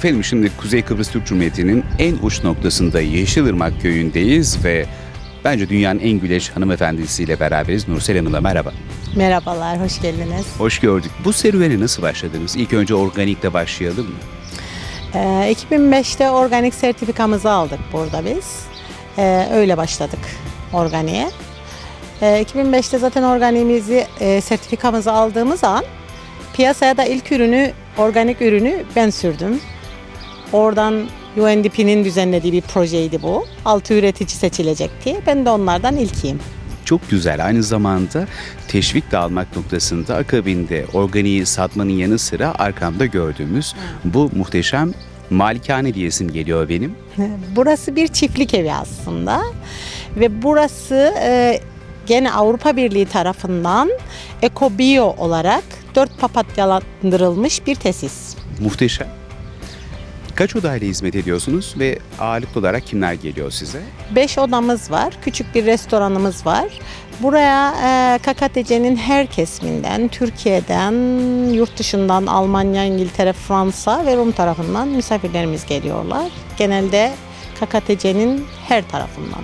Efendim şimdi Kuzey Kıbrıs Türk Cumhuriyeti'nin en uç noktasında Yeşilırmak köyündeyiz ve bence dünyanın en güleç hanımefendisiyle beraberiz. Nursel Hanım'la merhaba. Merhabalar, hoş geldiniz. Hoş gördük. Bu serüvene nasıl başladınız? İlk önce organikle başlayalım mı? Ee, 2005'te organik sertifikamızı aldık burada biz. Ee, öyle başladık organiğe. Ee, 2005'te zaten organiğimizi, e, sertifikamızı aldığımız an piyasaya da ilk ürünü, organik ürünü ben sürdüm. Oradan UNDP'nin düzenlediği bir projeydi bu. Altı üretici seçilecekti. Ben de onlardan ilkiyim. Çok güzel. Aynı zamanda teşvik de almak noktasında akabinde organiği satmanın yanı sıra arkamda gördüğümüz bu muhteşem malikane diyesim geliyor benim. Burası bir çiftlik evi aslında ve burası e, gene Avrupa Birliği tarafından ekobio olarak dört papatyalandırılmış bir tesis. Muhteşem. Kaç odayla hizmet ediyorsunuz ve ağırlıklı olarak kimler geliyor size? Beş odamız var, küçük bir restoranımız var. Buraya e, KKTC'nin her kesiminden, Türkiye'den, yurt dışından, Almanya, İngiltere, Fransa ve Rum tarafından misafirlerimiz geliyorlar. Genelde KKTC'nin her tarafından.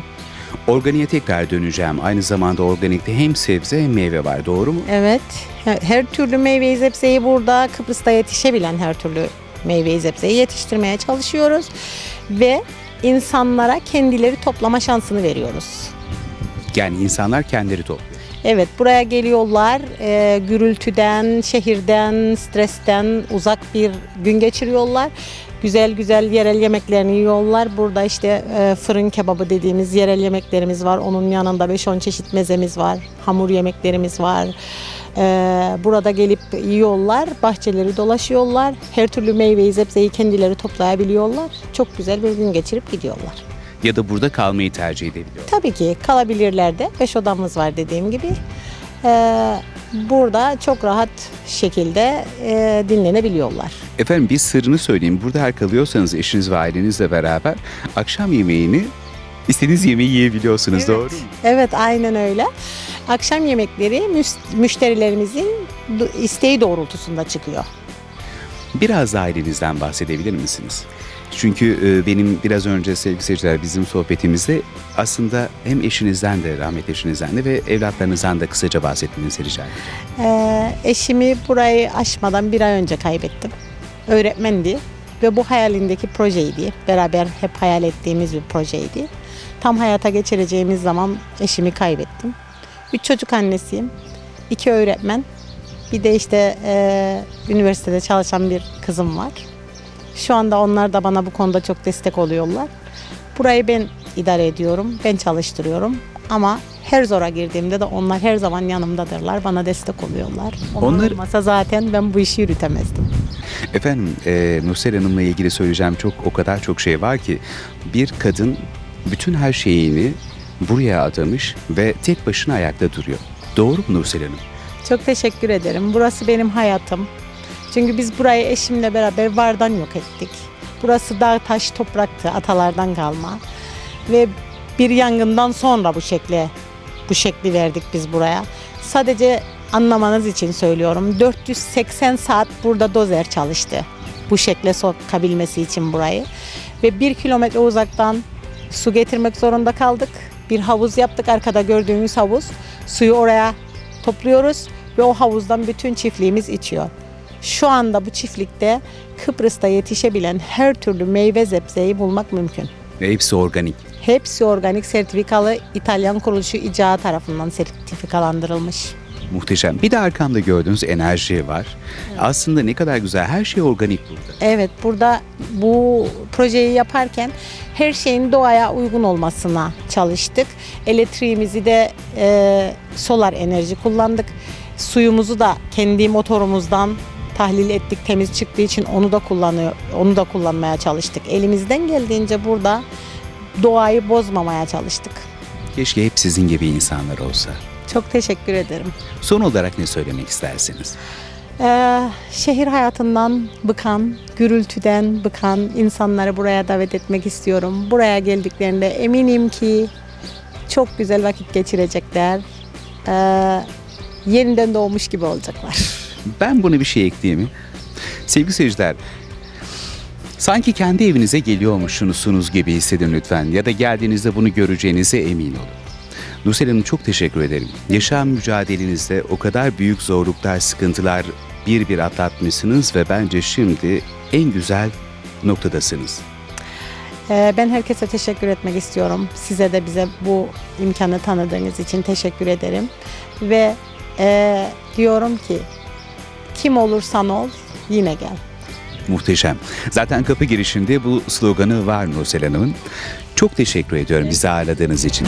Organiğe tekrar döneceğim. Aynı zamanda organikte hem sebze hem meyve var. Doğru mu? Evet. Her- türlü meyveyi zepseyi burada Kıbrıs'ta yetişebilen her türlü meyveyi zepseyi yetiştirmeye çalışıyoruz ve insanlara kendileri toplama şansını veriyoruz. Yani insanlar kendileri topluyor. Evet buraya geliyorlar e, gürültüden, şehirden, stresten uzak bir gün geçiriyorlar. Güzel güzel yerel yemeklerini yiyorlar. Burada işte e, fırın kebabı dediğimiz yerel yemeklerimiz var. Onun yanında 5-10 çeşit mezemiz var. Hamur yemeklerimiz var. E, burada gelip yiyorlar. Bahçeleri dolaşıyorlar. Her türlü meyveyi, zebzeyi kendileri toplayabiliyorlar. Çok güzel bir gün geçirip gidiyorlar. Ya da burada kalmayı tercih edebiliyor. Tabii ki kalabilirler de. Beş odamız var dediğim gibi. Ee, burada çok rahat şekilde e, dinlenebiliyorlar. Efendim bir sırrını söyleyeyim. Burada her kalıyorsanız eşiniz ve ailenizle beraber akşam yemeğini istediğiniz yemeği yiyebiliyorsunuz. Doğru mu? Evet aynen öyle. Akşam yemekleri müşterilerimizin isteği doğrultusunda çıkıyor. Biraz da ailenizden bahsedebilir misiniz? Çünkü e, benim biraz önce sevgili seyirciler bizim sohbetimizde aslında hem eşinizden de rahmetli eşinizden de ve evlatlarınızdan da kısaca bahsetmenizi rica edeceğim. Ee, eşimi burayı aşmadan bir ay önce kaybettim. Öğretmendi ve bu hayalindeki projeydi. Beraber hep hayal ettiğimiz bir projeydi. Tam hayata geçireceğimiz zaman eşimi kaybettim. Üç çocuk annesiyim. iki öğretmen. Bir de işte e, üniversitede çalışan bir kızım var. Şu anda onlar da bana bu konuda çok destek oluyorlar. Burayı ben idare ediyorum, ben çalıştırıyorum. Ama her zora girdiğimde de onlar her zaman yanımdadırlar, bana destek oluyorlar. Onlar, Onlar- olmasa zaten ben bu işi yürütemezdim. Efendim e, Nursel Hanım'la ilgili söyleyeceğim çok o kadar çok şey var ki bir kadın bütün her şeyini buraya adamış ve tek başına ayakta duruyor. Doğru mu Nursel Hanım? Çok teşekkür ederim. Burası benim hayatım. Çünkü biz burayı eşimle beraber vardan yok ettik. Burası dağ taş topraktı atalardan kalma. Ve bir yangından sonra bu şekle bu şekli verdik biz buraya. Sadece anlamanız için söylüyorum. 480 saat burada dozer çalıştı. Bu şekle sokabilmesi için burayı. Ve bir kilometre uzaktan su getirmek zorunda kaldık. Bir havuz yaptık arkada gördüğünüz havuz. Suyu oraya topluyoruz ve o havuzdan bütün çiftliğimiz içiyor. Şu anda bu çiftlikte Kıbrıs'ta yetişebilen her türlü meyve zebzeyi bulmak mümkün. Ve hepsi organik. Hepsi organik sertifikalı İtalyan kuruluşu ICA tarafından sertifikalandırılmış. Muhteşem. Bir de arkamda gördüğünüz enerji var. Aslında ne kadar güzel. Her şey organik burada. Evet burada bu projeyi yaparken her şeyin doğaya uygun olmasına çalıştık. Elektriğimizi de e, solar enerji kullandık. Suyumuzu da kendi motorumuzdan tahlil ettik temiz çıktığı için onu da kullanıyor onu da kullanmaya çalıştık. Elimizden geldiğince burada doğayı bozmamaya çalıştık. Keşke hep sizin gibi insanlar olsa. Çok teşekkür ederim. Son olarak ne söylemek istersiniz? Ee, şehir hayatından bıkan, gürültüden bıkan insanları buraya davet etmek istiyorum. Buraya geldiklerinde eminim ki çok güzel vakit geçirecekler. Ee, yeniden doğmuş gibi olacaklar. Ben buna bir şey ekleyeyim mi? Sevgili seyirciler, Sanki kendi evinize geliyormuşsunuz gibi hissedin lütfen ya da geldiğinizde bunu göreceğinize emin olun. Nursel Hanım çok teşekkür ederim. Yaşam mücadelenizde o kadar büyük zorluklar, sıkıntılar bir bir atlatmışsınız ve bence şimdi en güzel noktadasınız. Ee, Ben herkese teşekkür etmek istiyorum. Size de bize bu imkanı tanıdığınız için teşekkür ederim. Ve e, diyorum ki kim olursan ol yine gel. Muhteşem. Zaten kapı girişinde bu sloganı var Nursel Hanım'ın. Çok teşekkür ediyorum bizi ağırladığınız için.